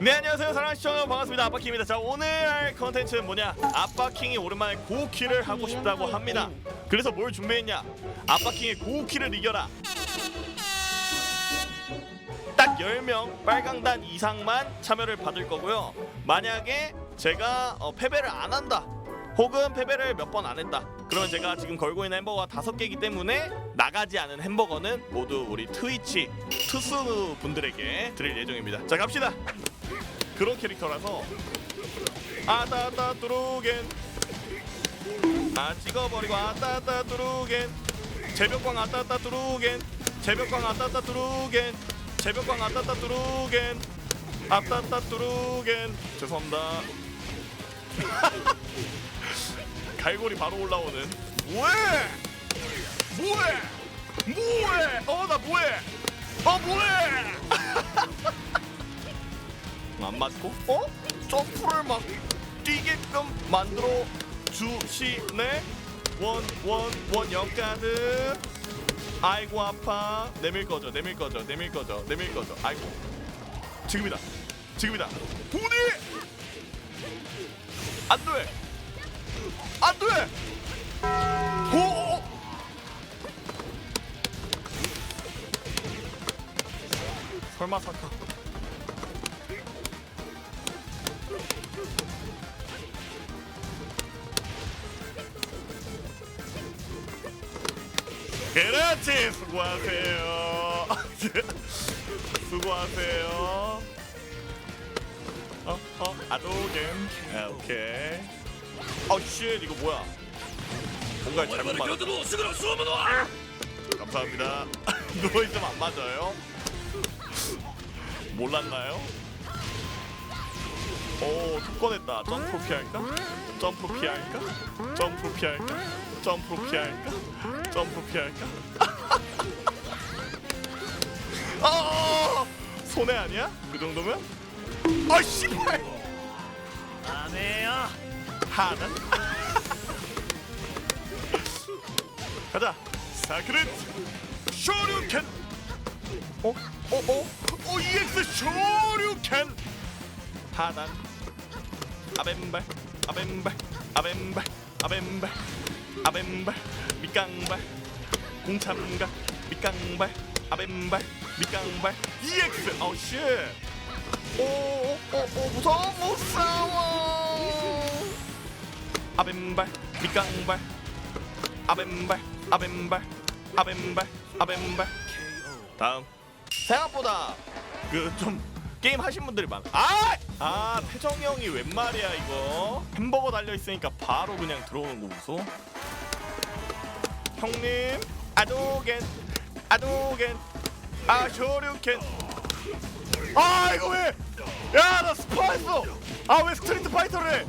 네 안녕하세요. 사랑하는 시청자 반갑습니다. 아빠킹입니다. 자 오늘 할 컨텐츠는 뭐냐? 아빠킹이 오랜만에 고키를 하고 싶다고 합니다. 그래서 뭘 준비했냐? 아빠킹의 고키를 이겨라. 딱 10명 빨강단 이상만 참여를 받을 거고요. 만약에 제가 어, 패배를 안 한다 혹은 패배를 몇 번 안 했다 그러면 제가 지금 걸고 있는 햄버거가 다섯 개이기 때문에 나가지 않은 햄버거는 모두 우리 트위치 투수 분들에게 드릴 예정입니다. 자 갑시다 그런 캐릭터라서. 아따따 뚜루겐. 아 찍어버리고 아따따 뚜루겐. 제벽광 아따따 뚜루겐. 제벽광 아따따 뚜루겐. 제벽광 아따따 뚜루겐. 아따따 뚜루겐. 죄송합니다. 갈고리 바로 올라오는. 뭐해? 뭐해? 뭐해? 어 나 뭐해? 어 뭐해 안 맞고? 어? 점프를 막 뛰게끔 만들어 주시네. 원원원 역가드. 아이고 아파. 내밀 거죠 내밀 거죠 내밀 거죠 내밀 거죠. 아이고. 지금이다 지금이다. 부디 안돼! 안돼! 오 설마 사카 파티 수고하세요. 수고하세요. 어, 어, 아도겐. 아, 오케이. 어, 쉣, 이거 뭐야? 뭔가 잘못 맞았 감사합니다. 누워있으면 안 맞아요? 몰랐나요? 오, 속권했다. 점프 피할까? 점프 피할까? 점프 피할까? 점프 피할까? 점프 피할까? 어! 손해 아니야? 그 정도면? 아 씨발! 안해요. 하나. 가자. 사크릿 쇼류캔. 어? 어? 어? 어? EX 쇼류캔. 하단. 아벤발. 아벤발. 아벤발. 아벤발. 아벤발 밑강발. 공참각 밑강발. 아벤발 밑강발. EX 어우 쉣 오오오 무서워 못 싸워. 아벤발 밑강발. 아벤발 아벤발. 아벤발 아벤발. 다음. 생각보다 그 좀 게임 하신 분들이 많아. 아! 아 태정이 형이 웬 말이야 이거? 햄버거 달려있으니까 바로 그냥 들어오는 거 무서 형님 아도겐 아도겐 아 쇼류켄 아 이거 왜? 야 나 스파했어. 아 왜 스트리트 파이터를 해?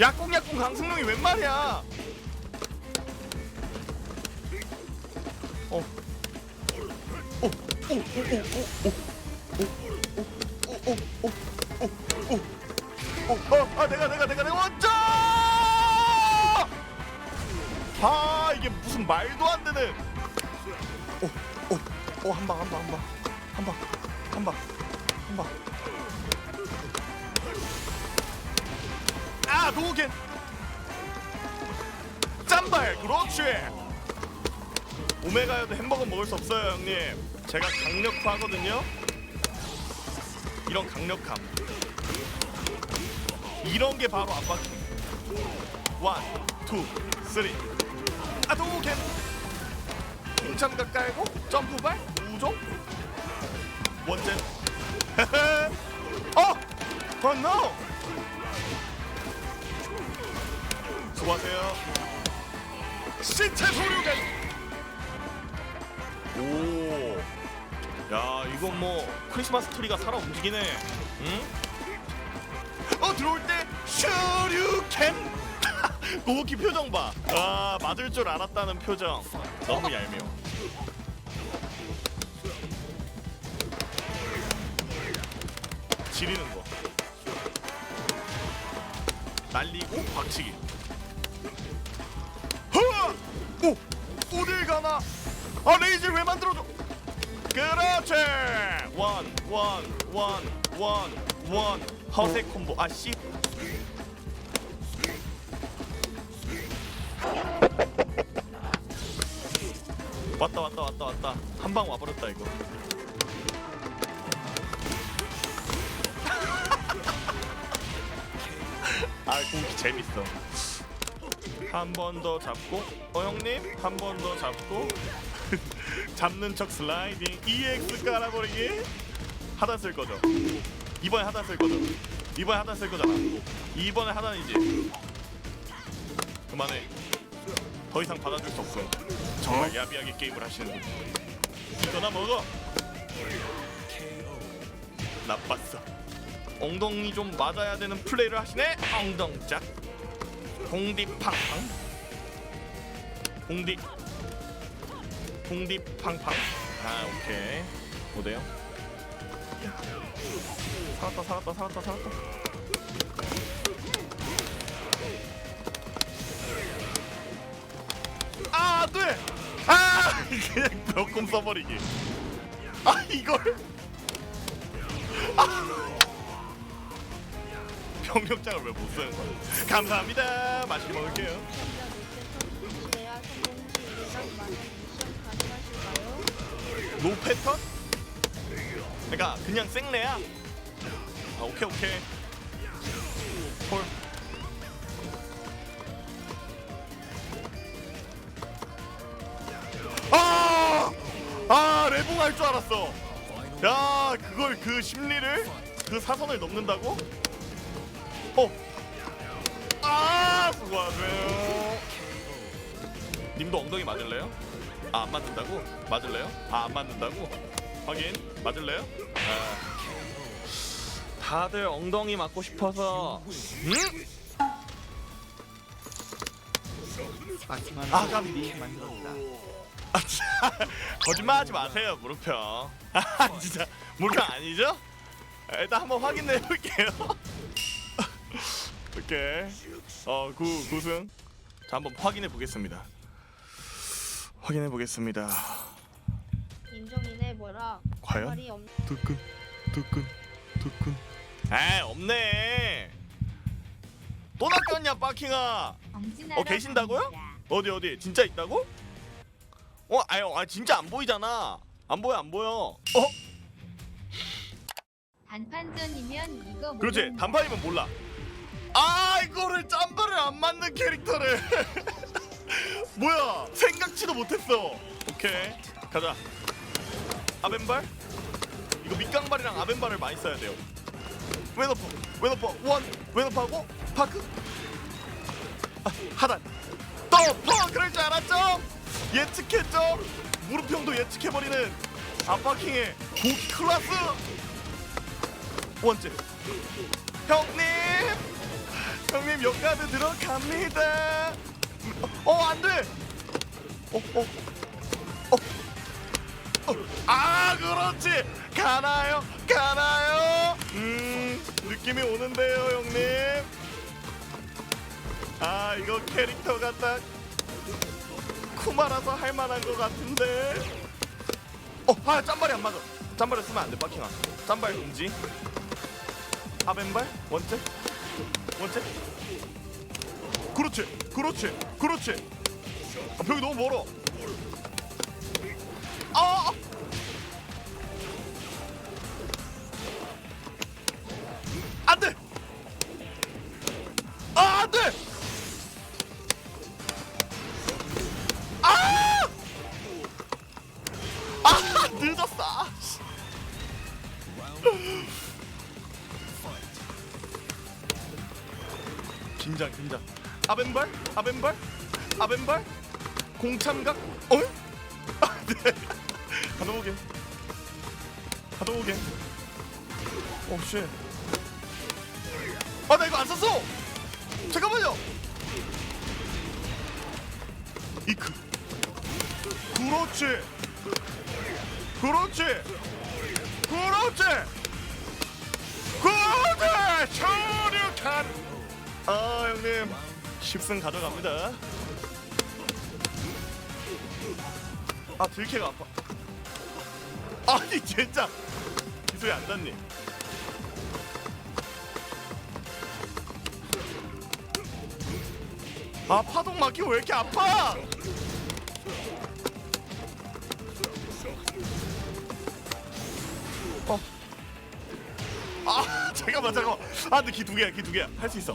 약공약공 강승룡이 웬 말이야? 어. 오, 오, 오, 오, 오, 오, 오, 오, 오, 오, 오, 오, 어, 아 내가 내가 내가 내가 먼저! 아 이게 무슨 말도 안 되는. 오, 오, 오, 한 방, 한 방, 한 방, 한 방, 한 방, 한 방. 아 노겐. 짠발 그렇지. 오메가여도 햄버거 먹을 수 없어요 형님. 제가 강력하거든요. 이런 강력함. 이런 게 바로 압박킹 원, 투, 쓰리 아 노겐 공참각 깔고 점프발 우종 원젠 어! 어 no! 수고하세요. 신체 소류가. 오. 야 이건 뭐 크리스마스 트리가 살아 움직이네. 응? 어 들어올 때 슈류 캔. 고기 표정 봐. 아 맞을 줄 알았다는 표정. 너무 얄미워. 지리는 거. 날리고 박치기. 허! 오! 어딜 가나? 아 레이즈를 왜 만들어줘? 그렇지 원 원 원 원 원 허세 콤보 아 씨 왔다 왔다 왔다 왔다. 한 방 와버렸다 이거. 아 공기 재밌어. 한 번 더 잡고 어 형님? 한 번 더 잡고. 잡는 척 슬라이딩. EX 깔아버리기. 하단 쓸 거죠. 이번에 하단 쓸 거죠. 이번에 하단 쓸 거잖아. 이번에 하단이지. 그만해 더 이상 받아줄 수 없어. 정말 야비하게 게임을 하시는 분. 이거나 먹어. 나빴어. 엉덩이 좀 맞아야 되는 플레이를 하시네 엉덩짝. 공디 팡팡. 공디. 공디 팡팡. 아 오케이. 어때요? 살았다 살았다 살았다 살았다 아 안 돼 아 그냥 벽곰 써버리기 아 이걸 아 병력장을 왜 못 쓰는 거야 감사합니다 맛있게 먹을게요? 노 패턴? 그러니까 그냥 생레야. 아 오케이 오케이. 홀. 할 줄 알았어. 야 그걸 그 심리를 그 사선을 넘는다고? 어. 아 수고하세요. 님도 엉덩이 맞을래요? 아, 안 맞는다고? 맞을래요? 아, 안 맞는다고? 확인. 맞을래요? 아. 다들 엉덩이 맞고 싶어서. 응? 마지막으로 아, 깜- 리 만들었다. 아, 진짜. 거짓말하지 마세요, 무릎형. 아, 진짜 무릎형 아니죠? 아, 일단 한번 확인해 볼게요. 오케이. 어, 구 구승. 자, 한번 확인해 보겠습니다. 확인해 보겠습니다. 인정이네 뭐라 과연? 말이 없 두근 두근 두근 아 없네 또 낚였냐 빠킹아 어 계신다고요? 어디 어디? 진짜 있다고? 어 아유 아 진짜 안 보이잖아. 안 보여 안 보여. 어? 단판전이면 이거 그렇지. 모른다. 단판이면 몰라. 아 이거를 짬바를 안 맞는 캐릭터를. 뭐야? 생각지도 못했어. 오케이. 가자. 아벤발? 이거 밑강발이랑 아벤발을 많이 써야 돼요. 왼오퍼 왼오퍼 원! 왼오퍼하고? 파크? 아, 하단 또퍼 그럴 줄 알았죠? 예측했죠? 무릎형도 예측해버리는 아파킹의 고기 클라스. 원째. 형님! 형님 역가드 들어갑니다. 어 안돼! 어어어 어, 어. 아 그렇지! 가나요? 가나요? 음 느낌이 오는데요 형님. 아 이거 캐릭터가 딱 쿠마라서 할 만한 것 같은데. 어아 짬발이 안 맞아. 짬발을 쓰면 안 돼 빠킹아 짬발 금지. 아벤발? 원째 원째 그렇지 그렇지 그렇지. 아, 벽이 너무 멀어. 아. 안 돼! 아 안 돼 긴장 긴장. 아벤발? 아벤발? 아벤발? 공참각? 어? 아, 네. 가둬오게. 가둬오게. 오쉣. 아나 이거 안 썼어! 잠깐만요! 이크 그렇지. 그렇지 그렇지 그렇지 처리칸! 아 형님. 10승 가져갑니다. 아 들키가 아파. 아니 진짜. 기술이 안 닿니? 아 파동 막히고 왜 이렇게 아파? 잠깐만 잠깐만. 아 근데 기 두 개야 기 두 개야. 할 수 있어.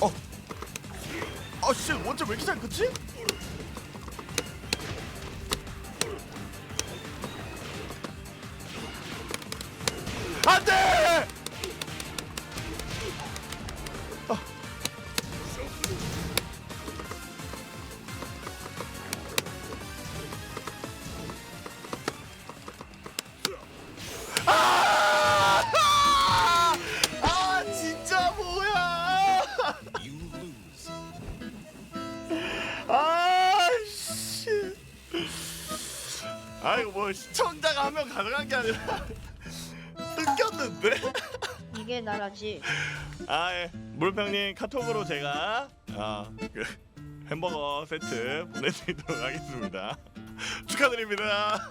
어. 아씨 원점 왜 이렇게 잘 끊지? 안돼! 아! 아이고 뭐 시청자가 한 명 가능한 게 아니라 뜯겼는데? 이게 나라지. 아 예. 물평님 카톡으로 제가 아 그 햄버거 세트 보내드리도록 하겠습니다. 축하드립니다